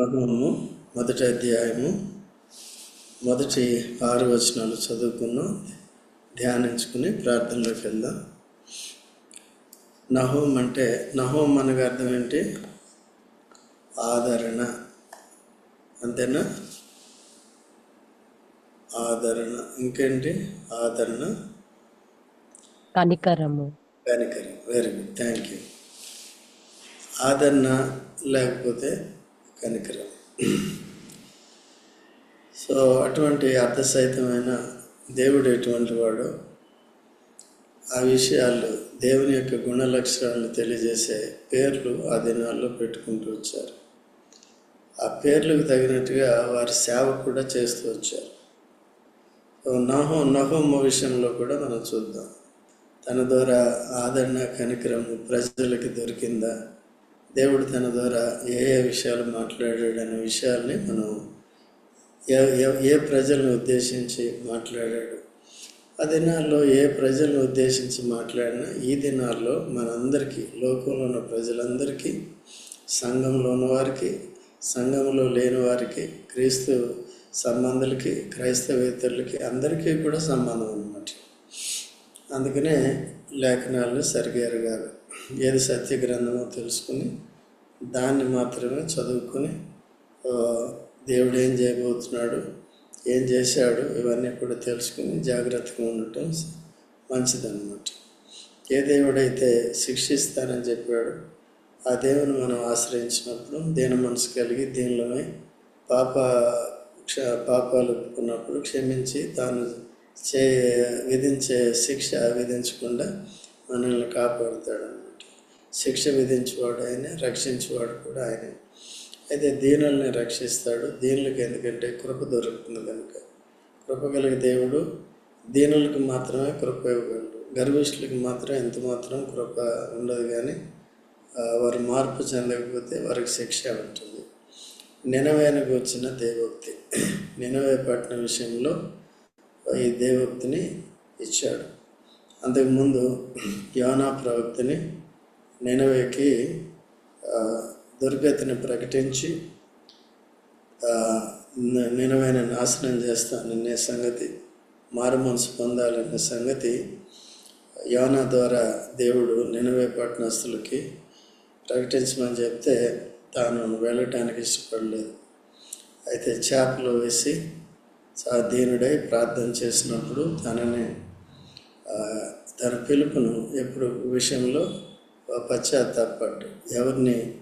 నహూము మొదటి అధ్యాయము మొదటి ఆరు వచనాలు చదువుకున్నాం ధ్యానించుకుని ప్రార్థనలోకి వెళ్దాం. నహోం అంటే నహోం అనగా అర్థం ఏంటి? ఆదరణ. అంతేనా? ఆదరణ. ఇంకేంటి? ఆదరణ. కనికరము. కనికరం. వెరీ గుడ్ థ్యాంక్ యూ ఆదరణ లేకపోతే కనికరం. సో అటువంటి అర్థసహితమైన దేవుడు ఎటువంటి వాడు ఆ విషయాలు దేవుని యొక్క గుణ లక్షణాలను తెలియజేసే పేర్లు ఆ దినాల్లో పెట్టుకుంటూ వచ్చారు. ఆ పేర్లకు తగినట్టుగా వారి సేవ కూడా చేస్తూ వచ్చారు. నహో నహోమ విషయంలో కూడా మనం చూద్దాం. తన ద్వారా ఆదరణ కనికరము ప్రజలకి దొరికిందా? దేవుడు తన ద్వారా ఏ ఏ విషయాలు మాట్లాడాడు అనే విషయాల్ని మనం ఏ ఏ- ప్రజలను ఉద్దేశించి మాట్లాడాడు? ఆ దినాల్లో ఏ ప్రజలను ఉద్దేశించి మాట్లాడినా ఈ దినాల్లో మనందరికీ లోకంలో ఉన్న ప్రజలందరికీ సంఘంలో ఉన్న వారికి సంఘంలో లేని వారికి క్రీస్తు సంబంధులకి క్రైస్తవేతరులకి అందరికీ కూడా సంబంధం అన్నమాట అందుకనే లేఖనాలను సరిగారు గారు ఏది సత్య గ్రంథమో తెలుసుకుని దాన్ని మాత్రమే చదువుకొని దేవుడు ఏం చేయబోతున్నాడు ఏం చేశాడు ఇవన్నీ కూడా తెలుసుకుని జాగ్రత్తగా ఉండటం మంచిదన్నమాట. ఏ దేవుడైతే శిక్షిస్తానని చెప్పాడు ఆ దేవుని మనం ఆశ్రయించినప్పుడు దీన మనసు కలిగి దీనిలోనే పాప క్ష పాపాలు ఒప్పుకున్నప్పుడు క్షమించి తాను చే విధించే శిక్ష విధించకుండా మనల్ని కాపాడుతాడు శిక్ష విధించేవాడు ఆయనే రక్షించేవాడు కూడా ఆయనే. అయితే దీనుల్ని రక్షిస్తాడు. దీనులకు ఎందుకంటే కృప దొరుకుతుంది కనుక. కృప కలిగి దేవుడు దీనులకు మాత్రమే కృప ఇవ్వగలడు. గర్విష్ఠులకి మాత్రం ఎంత మాత్రం కృప ఉండదు కానీ వారు మార్పు చెందకపోతే వారికి శిక్ష ఉంటుంది. నినవేనకు వచ్చిన దేవోక్తి. నినవే పట్టిన విషయంలో ఈ దేవోక్తిని ఇచ్చాడు. అంతకుముందు యోనా ప్రవక్తని నినవేకి దుర్గతిని ప్రకటించి నినవైన నాశనం చేస్తాననే సంగతి మారుమనసు పొందాలనే సంగతి యోన ద్వారా దేవుడు నినవే పట్టణస్తులకి ప్రకటించమని చెప్తే తాను వెళ్ళటానికి ఇష్టపడలేదు. అయితే చేపలు వేసి దీనుడై ప్రార్థన చేసినప్పుడు తనని తన పిలుపును ఎప్పుడు విషయంలో పశ్చాత్తాపడ్డు ఎవరిని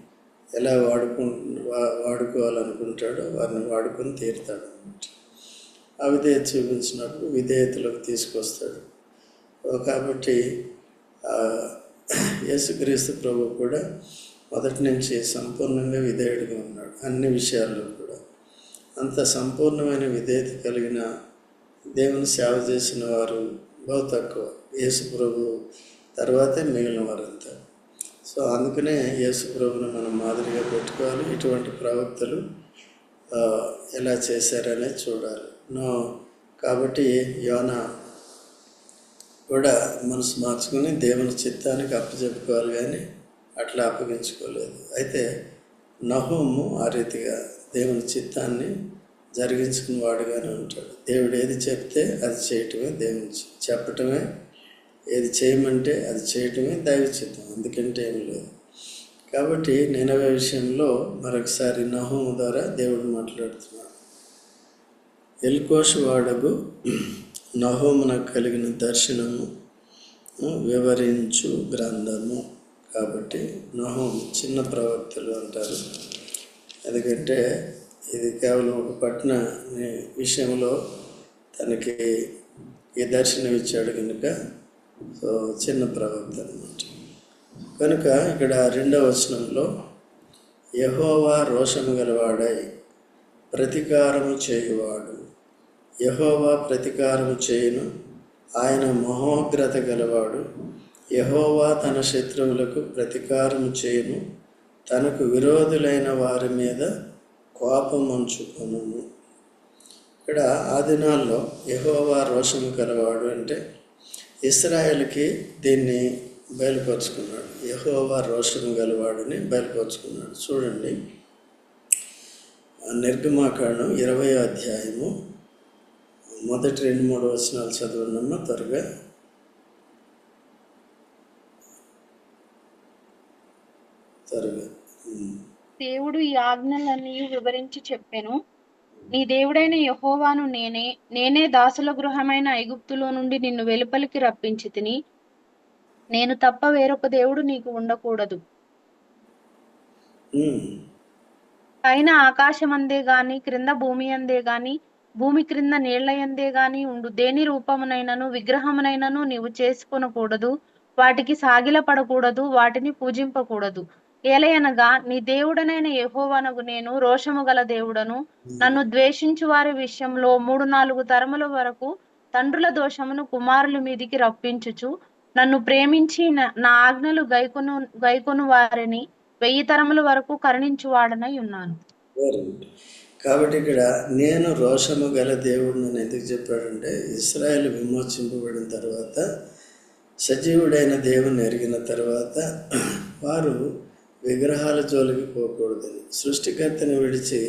ఎలా వాడుకు వా- వాడుకోవాలనుకుంటాడో వారిని వాడుకొని తీరుతాడు అనమాట అవిధేయత చూపించినప్పుడు విధేయతలోకి తీసుకొస్తాడు. కాబట్టి యేసుక్రీస్తు ప్రభు కూడా మొదటి నుంచి సంపూర్ణంగా విధేయుడిగా ఉన్నాడు అన్ని విషయాల్లో కూడా. అంత సంపూర్ణమైన విధేయత కలిగిన దేవుని సేవ చేసిన వారు బహు తక్కువ. యేసు ప్రభు తర్వాతే మిగిలిన వారంతా. సో అందుకనే యేసు ప్రభుని మనం మాదిరిగా పెట్టుకోవాలి. ఇటువంటి ప్రవక్తలు ఎలా చేశారనే చూడాలి. నో కాబట్టి యోన కూడా మనసు మార్చుకుని దేవుని చిత్తానికి అప్పచెప్పుకోవాలి కానీ అట్లా అప్పగించుకోలేదు. అయితే నహోము ఆ రీతిగా దేవుని చిత్తాన్ని జరిగించుకుని వాడుగానే ఉంటాడు. దేవుడు ఏది చెప్తే అది చేయటమే దేవుని చెప్పటమే ఏది చేయమంటే అది చేయటమే దైవచిత్తం అందుకంటే ఏం లేదు. కాబట్టి నేను విషయంలో మరొకసారి నహోము ద్వారా దేవుడు మాట్లాడుతున్నాడు. ఎల్కోష్ వాడగు నహోమునకు కలిగిన దర్శనము వివరించు గ్రంథము. కాబట్టి నహోం చిన్న ప్రవక్తలు అంటారు. ఎందుకంటే ఇది కేవలం ఒక పట్టణ విషయంలో తనకి ఈ దర్శనం ఇచ్చాడు కనుక సో చిన్న ప్రవక్త అనమాట కనుక ఇక్కడ రెండవ వచనంలో యహోవా రోషము గలవాడై ప్రతీకారము చేయువాడు. యహోవా ప్రతీకారము చేయును. ఆయన మహోగ్రత గలవాడు. యహోవా తన శత్రువులకు ప్రతీకారము చేయును. తనకు విరోధులైన వారి మీద కోపం ఇక్కడ ఆ దినాల్లో యహోవా రోషము గలవాడు అంటే ఇస్రాయేల్కి దీన్ని బయలుపరుచుకున్నాడు. యహోవా రోషం గలవాడని బయలుపరుచుకున్నాడు. చూడండి. నిర్గమాకాండం ఇరవై అధ్యాయము మొదటి రెండు మూడు వచనాలు చదవండమ్మా త్వరగా. త్వరగా. దేవుడు ఈ ఆజ్ఞలన్నీ వివరించి చెప్పాను. నీ దేవుడైన యెహోవాను నేనే నేనే దాసుల గృహమైన ఐగుప్తులో నుండి నిన్ను వెలుపలికి రప్పించి తిని నేను తప్ప వేరొక దేవుడు నీకు ఉండకూడదు. పైన ఆకాశం అందే గాని క్రింద భూమి అందే గాని భూమి క్రింద నీళ్ళ యందే గాని ఉండు. దేని రూపమునైనను విగ్రహమునైనను నీవు చేసుకొనకూడదు. వాటికి సాగిలపడకూడదు వాటిని పూజింపకూడదు. ఏలయనగా నీ దేవుడనైన యహోవనగు నేను రోషము గల దేవుడను. నన్ను ద్వేషించు వారి విషయంలో మూడు నాలుగు తరముల వరకు తండ్రుల దోషమును కుమారుల మీదికి రప్పించుచు. నన్ను ప్రేమించి నా- ఆజ్ఞలు గైకొను గైకొను వారిని వెయ్యి తరముల వరకు కరుణించువాడనై ఉన్నాను. కాబట్టి ఇక్కడ నేను రోషము గల దేవుడు ఎందుకు చెప్పాడంటే ఇస్రాయల్ విమోచింపబడిన తర్వాత సజీవుడైన దేవుని ఎరిగిన తర్వాత వారు విగ్రహాల జోలికి పోకూడదని సృష్టికర్తని విడిచి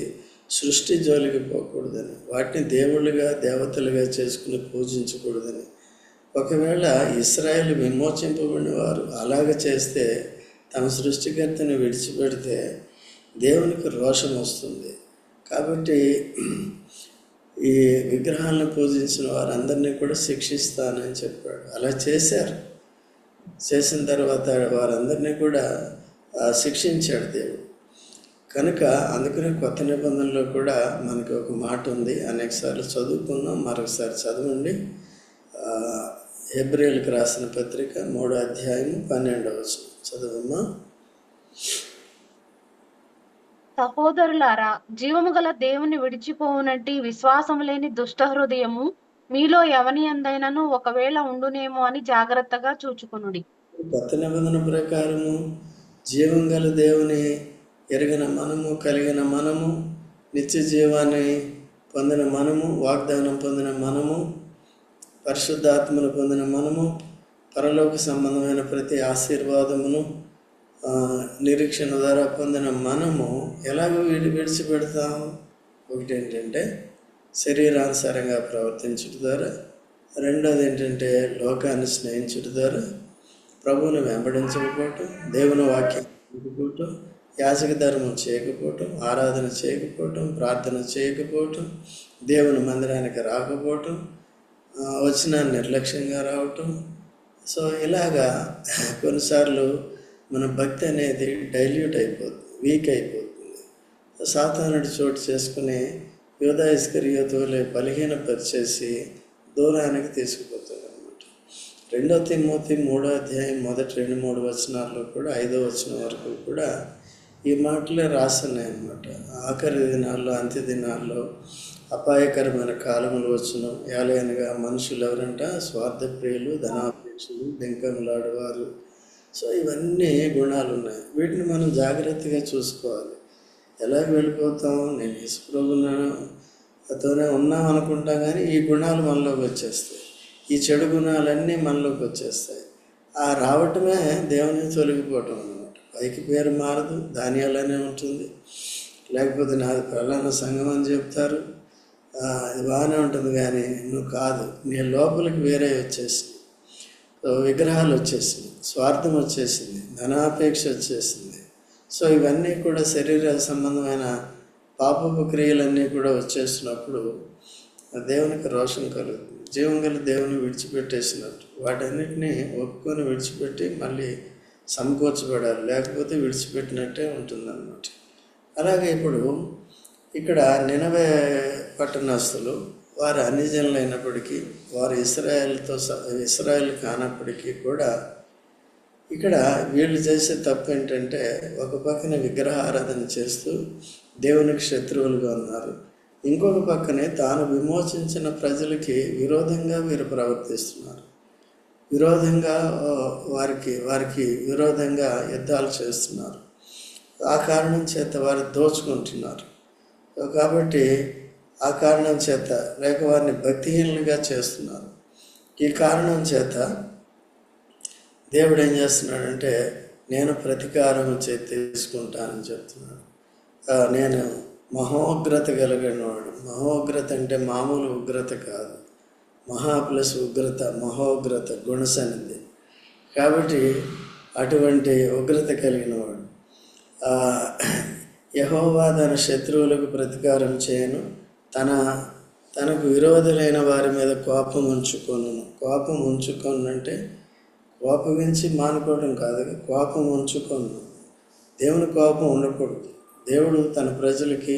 సృష్టి జోలికి పోకూడదని వాటిని దేవుళ్ళుగా దేవతలుగా చేసుకుని పూజించకూడదని. ఒకవేళ ఇస్రాయేల్ విమోచింపబడిన వారు అలాగ చేస్తే తమ సృష్టికర్తని విడిచిపెడితే దేవునికి రోషం వస్తుంది. కాబట్టి ఈ విగ్రహాలను పూజించిన వారందరినీ కూడా శిక్షిస్తానని చెప్పాడు. అలా చేశారు. చేసిన తర్వాత వారందరినీ కూడా శిక్షించాడు దేవుడు. కనుక అందుకనే కొత్త నిబంధనలో కూడా మనకి ఒక మాట ఉంది. అనేకసార్లు చదువుకున్నాం మరొకసారి చదవండి. ఆ, హెబ్రిల్కి రాసిన పత్రిక మూడో అధ్యాయం పన్నెండవ చదవమ్మా. సహోదరులారా జీవము గల దేవుని విడిచిపోవునట్టి విశ్వాసము లేని దుష్ట హృదయము మీలో ఎవని అందైనను ఒకవేళ ఉండునేమో అని జాగ్రత్తగా చూచుకొనుడి. కొత్త నిబంధన ప్రకారము జీవం గల దేవుని ఎరిగిన మనము కలిగిన మనము నిత్య జీవాన్ని పొందిన మనము వాగ్దానం పొందిన మనము పరిశుద్ధాత్మను పొందిన మనము పరలోక సంబంధమైన ప్రతి ఆశీర్వాదమును నిరీక్షణ ద్వారా పొందిన మనము ఎలాగ విడి విడిచిపెడతాము? ఒకటి ఏంటంటే శరీరానుసారంగా ప్రవర్తించడం ద్వారా. రెండోది ఏంటంటే లోకాన్ని స్నేహించడం ద్వారా. ప్రభువుని వెంబడించకపోవటం దేవుని వాక్యం వినుకోవటం యాసక ధర్మం చేయకపోవటం ఆరాధన చేయకపోవటం ప్రార్థన చేయకపోవటం దేవుని మందిరానికి రాకపోవటం వచ్చిన నిర్లక్ష్యంగా రావటం. సో ఇలాగా కొన్నిసార్లు మన భక్తి అనేది డైల్యూట్ అయిపోతుంది వీక్ అయిపోతుంది. సాతానుడి చోటు చేసుకుని యోధా ఇస్కరియోతులే బలహీనపరిచేసి దూరానికి తీసుకుపోతుంది రెండో తిమ్మోతి మూడో అధ్యాయం మొదటి రెండు మూడు వచనాల్లో కూడా ఐదో వచనం వరకు కూడా ఈ మాటలే రాస్తున్నాయి అన్నమాట ఆఖరి దినాల్లో అంత్య దినాల్లో అపాయకరమైన కాలములు వచ్చును. ఏలైనగా మనుషులు ఎవరంట? స్వార్థప్రియులు ధనాపేక్షలు బెంకములాడేవారు సో ఇవన్నీ గుణాలు ఉన్నాయి. వీటిని మనం జాగ్రత్తగా చూసుకోవాలి. ఎలా వెళ్ళిపోతాం? నేను యేసుప్రభుతోనే ఉన్నాం అనుకుంటాం కానీ ఈ గుణాలు మనలోకి వచ్చేస్తాయి. ఈ చెడు గుణాలన్నీ మనలోకి వచ్చేస్తాయి. ఆ రావటమే దేవుని తొలగిపోవటం అనమాట పైకి పేరు మారదు ధాన్యాలనే ఉంటుంది. లేకపోతే నాది ప్రధాన సంఘం అని చెప్తారు. ఇది బాగానే ఉంటుంది కానీ నువ్వు కాదు నీ లోపలికి వేరే వచ్చేసింది. విగ్రహాలు వచ్చేసింది స్వార్థం వచ్చేసింది ధనాపేక్ష వచ్చేసింది. సో ఇవన్నీ కూడా శరీర సంబంధమైన పాపపు క్రియలన్నీ కూడా వచ్చేసినప్పుడు దేవునికి రోషం కలుగుతుంది. జీవం గల దేవుని విడిచిపెట్టేసినట్టు. వాటన్నిటిని ఒప్పుకొని విడిచిపెట్టి మళ్ళీ సమకూర్చబడాలి. లేకపోతే విడిచిపెట్టినట్టే ఉంటుందన్నమాట. అలాగే ఇప్పుడు ఇక్కడ నినవే పట్టణస్తులు వారు అన్యజనులైనప్పటికీ వారు ఇస్రాయల్తో ఇస్రాయల్ కానప్పటికీ కూడా ఇక్కడ వీళ్ళు చేసే తప్పు ఏంటంటే ఒక పక్కన విగ్రహారాధన చేస్తూ దేవునికి శత్రువులుగా ఉన్నారు. ఇంకొక పక్కనే తాను విమోచించిన ప్రజలకి విరోధంగా వీరు ప్రవర్తిస్తున్నారు. విరోధంగా వారికి వారికి విరోధంగా యుద్ధాలు చేస్తున్నారు. ఆ కారణం చేత వారు దోచుకుంటున్నారు. కాబట్టి ఆ కారణం చేత లేక వారిని భక్తిహీనులుగా చేస్తున్నారు. ఈ కారణం చేత దేవుడు ఏం చేస్తున్నాడంటే నేను ప్రతీకారం చే తీసుకుంటానని చెప్తున్నాడు. నేను మహోగ్రత కలిగిన వాడు మహోగ్రత అంటే మామూలు ఉగ్రత కాదు. మహా ప్లస్ ఉగ్రత మహోగ్రత గుణసనిధి కాబట్టి అటువంటి ఉగ్రత కలిగిన వాడు ఆ, తన శత్రువులకు ప్రతీకారం చేయను. తన తనకు విరోధులైన వారి మీద కోపం ఉంచుకొను. కోపం ఉంచుకొను అంటే కోపగించి మానుకోవడం కాదు. కోపం ఉంచుకొను. దేవుని కోపం ఉండకూడదు. దేవుడు తన ప్రజలకి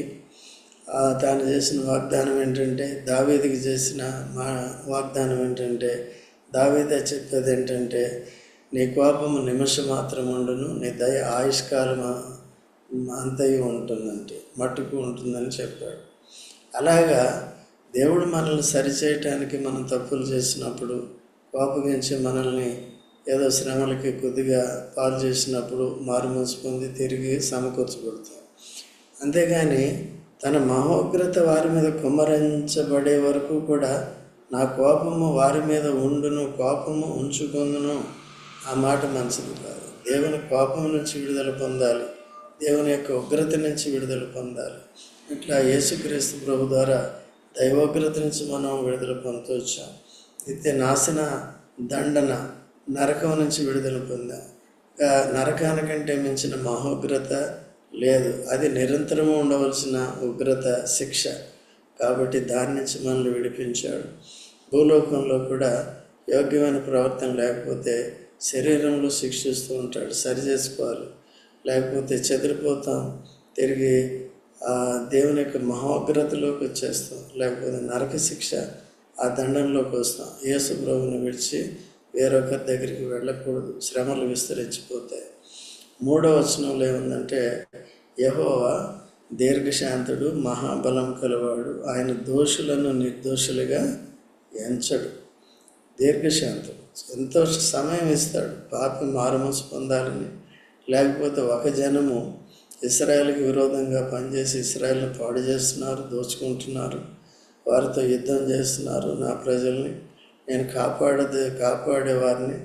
తాను చేసిన వాగ్దానం ఏంటంటే దావేదికి చేసిన మా వాగ్దానం ఏంటంటే దావేద చెప్పేది ఏంటంటే నీ కోపము నిమిషం మాత్రం ఉండును నీ దయ ఆయుష్కాలం అంతయు ఉంటుందంటే మట్టుకు ఉంటుందని చెప్పాడు. అలాగా దేవుడు మనల్ని సరిచేయటానికి మనం తప్పులు చేసినప్పుడు కోపగించి మనల్ని ఏదో శ్రమలకి కొద్దిగా పాలు చేసినప్పుడు మారుమూసి పొంది తిరిగి సమకూర్చబడతాం. అంతేగాని తన మహోగ్రత వారి మీద కుమ్మరించబడే వరకు కూడా నా కోపము వారి మీద ఉండును కోపము ఉంచుకుందును. ఆ మాట మంచిది కాదు. దేవుని కోపం నుంచి విడుదల పొందాలి. దేవుని యొక్క ఉగ్రత నుంచి విడుదల పొందాలి. ఇట్లా యేసుక్రీస్తు ప్రభు ద్వారా దైవోగ్రత నుంచి మనం విడుదల పొందవచ్చాం నిత్య నాశన దండన నరకం నుంచి విడుదల పొందాం. ఇంకా నరకానికంటే మించిన మహోగ్రత లేదు. అది నిరంతరము ఉండవలసిన ఉగ్రత శిక్ష కాబట్టి దాని నుంచి మనల్ని విడిపించాడు. భూలోకంలో కూడా యోగ్యమైన ప్రవర్తన లేకపోతే శరీరంలో శిక్షిస్తూ ఉంటాడు. సరి చేసుకోవాలి. లేకపోతే చెదిరిపోతాం. తిరిగి ఆ దేవుని యొక్క మహోగ్రతలోకి వచ్చేస్తాం. లేకపోతే నరక శిక్ష ఆ దండంలోకి వస్తాం. యేసు ప్రభుని విడిచి వేరొకరి దగ్గరికి వెళ్ళకూడదు. శ్రమలు విస్తరించిపోతాయి. మూడో వచనంలో ఏముందంటే యహోవా దీర్ఘశాంతుడు మహాబలం కలవాడు. ఆయన దోషులను నిర్దోషులుగా ఎంచడు. దీర్ఘశాంతుడు ఎంతో సమయం ఇస్తాడు. పాపి మారుమనసు పొందాలని లేకపోతే ఒక జనము ఇస్రాయల్కి విరోధంగా పనిచేసి ఇస్రాయల్ని పాడు చేస్తున్నారు దోచుకుంటున్నారు. వారితో యుద్ధం చేస్తున్నారు నా ప్రజల్ని. నేను కాపాడదే కాపాడే వారిని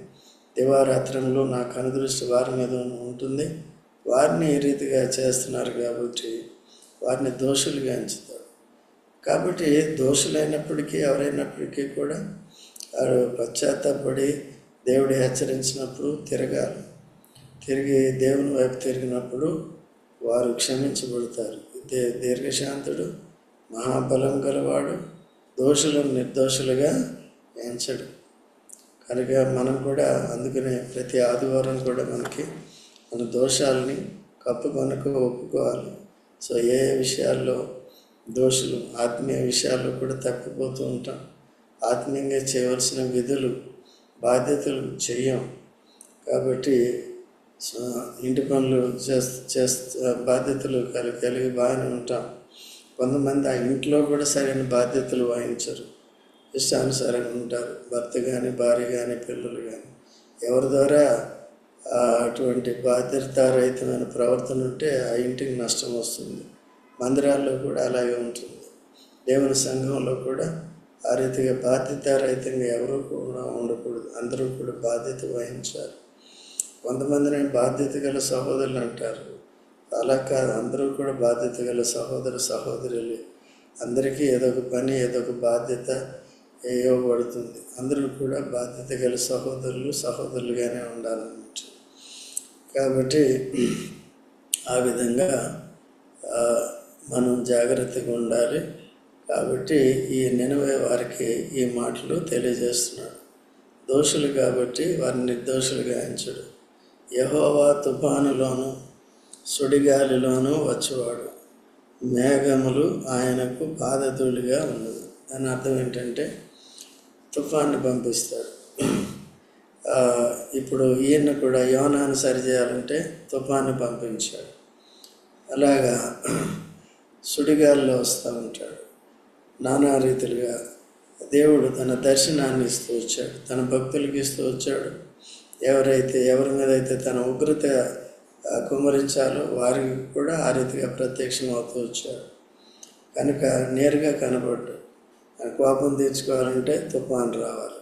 దివారాత్రంలో నా కనుదృష్టి వారి మీద ఉంటుంది. వారిని ఈ రీతిగా చేస్తున్నారు కాబట్టి వారిని దోషులుగా ఎంచుతాడు కాబట్టి దోషులైనప్పటికీ ఎవరైనప్పటికీ కూడా వారు పశ్చాత్తాపడి దేవుడు హెచ్చరించినప్పుడు తిరగాలి. తిరిగి దేవుని వైపు తిరిగినప్పుడు వారు క్షమించబడతారు. దే దీర్ఘశాంతుడు మహాబలం గలవాడు దోషులను నిర్దోషులుగా ఎంచడు. కనుక మనం కూడా అందుకనే ప్రతి ఆదివారం కూడా మనకి మన దోషాలని కప్పుకొనకు ఒప్పుకోవాలి. సో ఏ ఏ విషయాల్లో దోషులు ఆత్మీయ విషయాల్లో కూడా తప్పిపోతూ ఉంటాం. ఆత్మీయంగా చేయవలసిన విధులు బాధ్యతలు చెయ్యం. కాబట్టి ఇంటి పనులు చేస్తూ చేస్తూ బాధ్యతలు కలిగి కలిగి బాగానే ఉంటాం. కొంతమంది ఆ ఇంట్లో కూడా సరైన బాధ్యతలు వహించరు ఇష్టానుసారంగా ఉంటారు. భర్త కానీ భార్య కానీ పిల్లలు కానీ ఎవరి ద్వారా అటువంటి బాధ్యతారహితమైన ప్రవర్తన ఉంటే ఆ ఇంటికి నష్టం వస్తుంది. మందిరాల్లో కూడా అలాగే ఉంటుంది. దేవుని సంఘంలో కూడా ఆ రీతిగా బాధ్యతారహితంగా ఎవరు కూడా ఉండకూడదు. అందరూ కూడా బాధ్యత వహించాలి. కొంతమందిని బాధ్యత గల సహోదరులు అంటారు. అలా కాదు. అందరూ కూడా బాధ్యత గల సహోదర సహోదరులు. అందరికీ ఏదో ఒక పని ఏదో ఒక బాధ్యత ఇవ్వబడుతుంది. అందరూ కూడా బాధ్యత గల సహోదరులు సహోదరులుగానే ఉండాలన్నమాట. కాబట్టి ఆ విధంగా మనం జాగ్రత్తగా ఉండాలి. కాబట్టి ఈ నినవే వారికి ఈ మాటలు తెలియజేస్తున్నాడు. దోషులు కాబట్టి వారిని నిర్దోషులుగా ఎంచడు. యహోవా తుఫానులోను సుడిగాలిలోనూ వచ్చేవాడు. మేఘములు ఆయనకు బాధతులుగా ఉన్నది దాని అర్థం ఏంటంటే తుఫాన్ని పంపిస్తాడు. ఇప్పుడు ఈయన కూడా యోనాన్ని సరిచేయాలంటే తుఫాన్ని పంపించాడు. అలాగా సుడిగాల్లో వస్తూ ఉంటాడు. నానా రీతిలుగా దేవుడు తన దర్శనాన్ని ఇస్తూ వచ్చాడు. తన భక్తులకి ఇస్తూ వచ్చాడు. ఎవరైతే ఎవరి మీద అయితే తన ఉగ్రత కుమరించాలో వారికి కూడా ఆ రీతిగా ప్రత్యక్షం అవుతూ వచ్చాడు. కనుక నేరుగా కనబడ్డు కోపం తీర్చుకోవాలంటే తుఫాన్ రావాలి.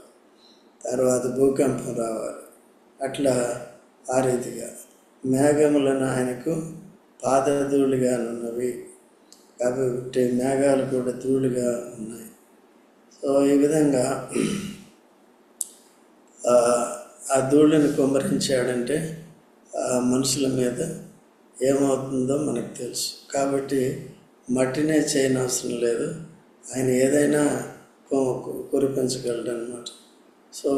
తర్వాత భూకంపం రావాలి. అట్లా ఆ రీతిగా మేఘములను ఆయనకు పాదధూళిగానున్నవి కాబట్టి మేఘాలు కూడా ధూళిగా ఉన్నాయి. సో ఈ విధంగా ఆ, ధూళిని కుమ్మరించాడంటే ఆ మనుషుల మీద ఏమవుతుందో మనకు తెలుసు. కాబట్టి మట్టినే చేయనవసరం లేదు. ఆయన ఏదైనా కురిపించగలడు అనమాట సో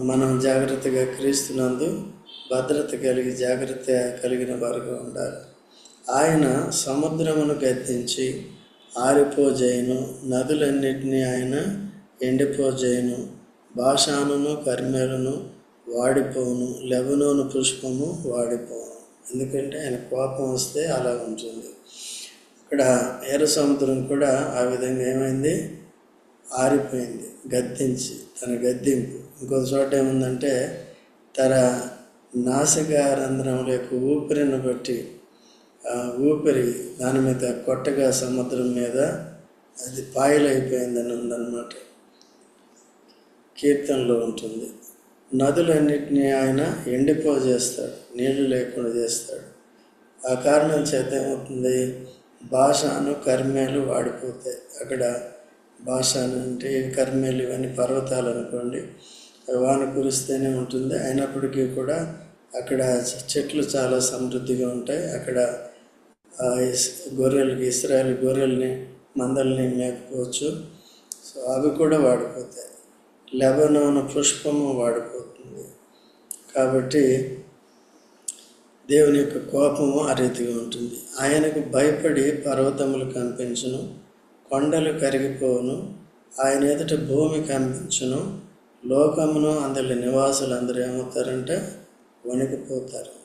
మనం జాగ్రత్తగా క్రీస్తునందు భద్రత కలిగి జాగ్రత్త కలిగిన వారుగా ఉండాలి. ఆయన సముద్రమును గద్దించి ఆరిపోజేయను నదులన్నిటినీ ఆయన ఎండిపోజేయను భాషానును కర్మేలను వాడిపోవును లెబనోను పుష్పము వాడిపోవును. ఎందుకంటే ఆయన కోపం వస్తే అలా ఉంటుంది. ఇక్కడ ఎర్ర సముద్రం కూడా ఆ విధంగా ఏమైంది? ఆరిపోయింది గద్దించి తన గద్దింపు. ఇంకో చోట ఏముందంటే తన నాసిక రంధ్రముల యొక్క ఊపిరిని బట్టి ఆ ఊపిరి దాని మీద కొట్టగా సముద్రం మీద అది పాయలైపోయిందని ఉందన్నమాట. కీర్తనలో ఉంటుంది. నదులన్నింటినీ ఆయన ఎండిపోజేస్తాడు నీళ్ళు లేకుండా చేస్తాడు. ఆ కారణం చేత ఏమవుతుంది? భాషను కర్మేలు వాడిపోతాయి. అక్కడ భాష అంటే కర్మేలు ఇవన్నీ పర్వతాలు అనుకోండి వాన కురిస్తేనే ఉంటుంది. అయినప్పటికీ కూడా అక్కడ చెట్లు చాలా సమృద్ధిగా ఉంటాయి. అక్కడ ఆ ఇస్- గొర్రెలకి ఇస్రాయల్ గొర్రెల్ని మందల్ని మేపుకోవచ్చు. సో అవి కూడా వాడిపోతాయి. లెబనోను పుష్పము వాడిపోతుంది. కాబట్టి దేవుని యొక్క కోపము ఆ రీతిగా ఉంటుంది. ఆయనకు భయపడి పర్వతములు కనిపించను. కొండలు కరిగిపోవును. ఆయన ఎదుట భూమి కంపించును. లోకమును అందులో నివాసులు అందరూ ఏమవుతారంటే వణికిపోతారు.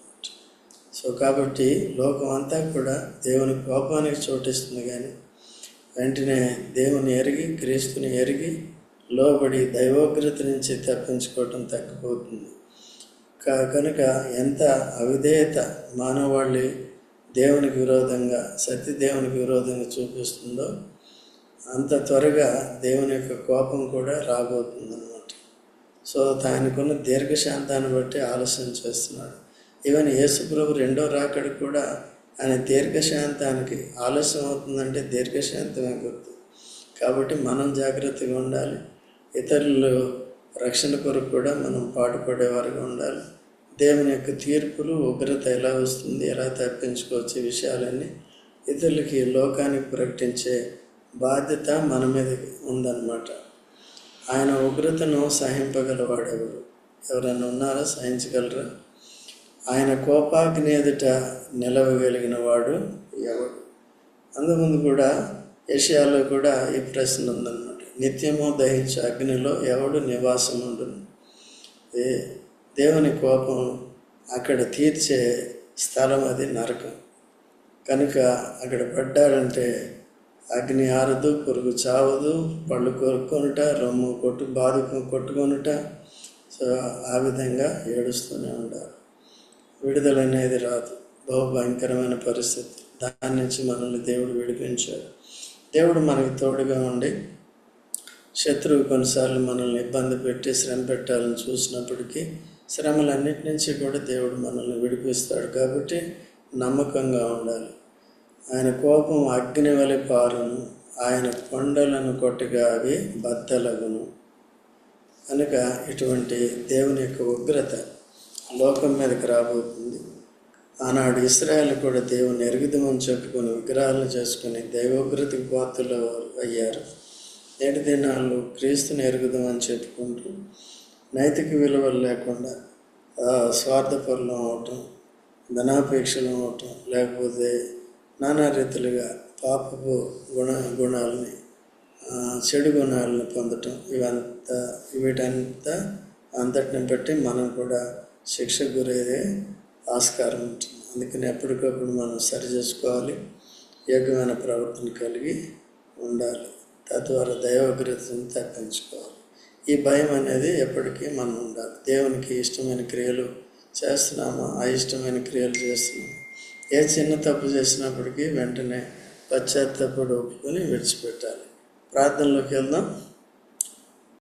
సో కాబట్టి లోకం అంతా కూడా దేవుని కోపానికి చోటిస్తుంది కానీ వెంటనే దేవుని ఎరిగి క్రీస్తుని ఎరిగి లోబడి దైవోగ్రత నుంచి తప్పించుకోవటం తగ్గిపోతుంది. కా కనుక ఎంత అవిధేయత మానవాళి దేవునికి విరోధంగా సత్య దేవునికి విరోధంగా చూపిస్తుందో అంత త్వరగా దేవుని యొక్క కోపం కూడా రాబోతుందన్నమాట. సో దానికున్న దీర్ఘశాంతాన్ని బట్టి ఆలస్యం చేస్తున్నాడు. ఈవెన్ యేసుప్రభు రెండో రాకడ కూడా ఆయన దీర్ఘశాంతానికి ఆలస్యం అవుతుందంటే దీర్ఘశాంతమే గుర్తు. కాబట్టి మనం జాగ్రత్తగా ఉండాలి. ఇతరులు రక్షణ కొరకు కూడా మనం పాటుపడేవారుగా ఉండాలి. దేవుని యొక్క తీర్పులు ఉగ్రత ఎలా వస్తుంది ఎలా తప్పించుకోవచ్చు ఈ విషయాలన్నీ ఇతరులకి లోకానికి ప్రకటించే బాధ్యత మన మీద ఉందన్నమాట. ఆయన ఉగ్రతను సహింపగలవాడెవరు? ఎవరైనా ఉన్నారా? సహించగలరా? ఆయన కోపాగ్ని ఎదుట నిలవగలిగిన వాడు ఎవడు? అందుముందు కూడా ఏషియాలో కూడా ఈ ప్రశ్న ఉందన్నమాట. నిత్యము దహించే అగ్నిలో ఎవడు నివాసం ఉండును ఏ దేవుని కోపం అక్కడ తీర్చే స్థలం అది నరకం. కనుక అక్కడ పడ్డారంటే అగ్ని ఆరదు పురుగు చావదు పళ్ళు కొరుక్కొనుట రొమ్ము కొట్టు బాధ కొట్టుకొనుట. సో ఆ విధంగా ఏడుస్తూనే ఉండాలి. విడుదల అనేది రాదు. బహు భయంకరమైన పరిస్థితి. దాని నుంచి మనల్ని దేవుడు విడిపించాడు. దేవుడు మనకి తోడుగా ఉండి శత్రువు కొన్నిసార్లు మనల్ని ఇబ్బంది పెట్టి శ్రమ పెట్టాలని చూసినప్పటికీ శ్రమలన్నిటి నుంచి కూడా దేవుడు మనల్ని విడిపిస్తాడు. కాబట్టి నమ్మకంగా ఉండాలి. ఆయన కోపం అగ్ని వలె పారును. ఆయన కొండలను కొట్టగా అవి బద్దలగును. కనుక ఇటువంటి దేవుని యొక్క ఉగ్రత లోకం మీదకి రాబోతుంది. ఆనాడు ఇస్రాయల్ కూడా దేవుని ఎరుగుదమని చెప్పుకొని విగ్రహాలను చేసుకుని దైవోగ్రతి పాత్రలు అయ్యారు. నేటి దినాల్లో క్రీస్తుని ఎరుగుదమని చెప్పుకుంటూ నైతిక విలువలు లేకుండా స్వార్థపరులం అవటం ధనాపేక్షలు అవటం లేకపోతే నానా రీతిలుగా పాపపు గుణ గుణాలని చెడు గుణాలను పొందటం ఇవంతా వీటంతా అంతటిని బట్టి మనం కూడా శిక్ష గురయ్యే ఆస్కారం ఉంటుంది. అందుకని ఎప్పటికప్పుడు మనం సరి చేసుకోవాలి యోగ్యమైన ప్రవర్తన కలిగి ఉండాలి. తద్వారా దైవగ్రతను తప్పించుకోవాలి. ఈ భయం అనేది ఎప్పటికీ మనం ఉండాలి. దేవునికి ఇష్టమైన క్రియలు చేస్తున్నామా? అయిష్టమైన క్రియలు చేస్తున్నాము? ఏ చిన్న తప్పు చేసినప్పటికీ వెంటనే పశ్చాత్తాపడి ఒప్పుకొని విడిచిపెట్టాలి. ప్రార్థనలోకి వెళ్దాం.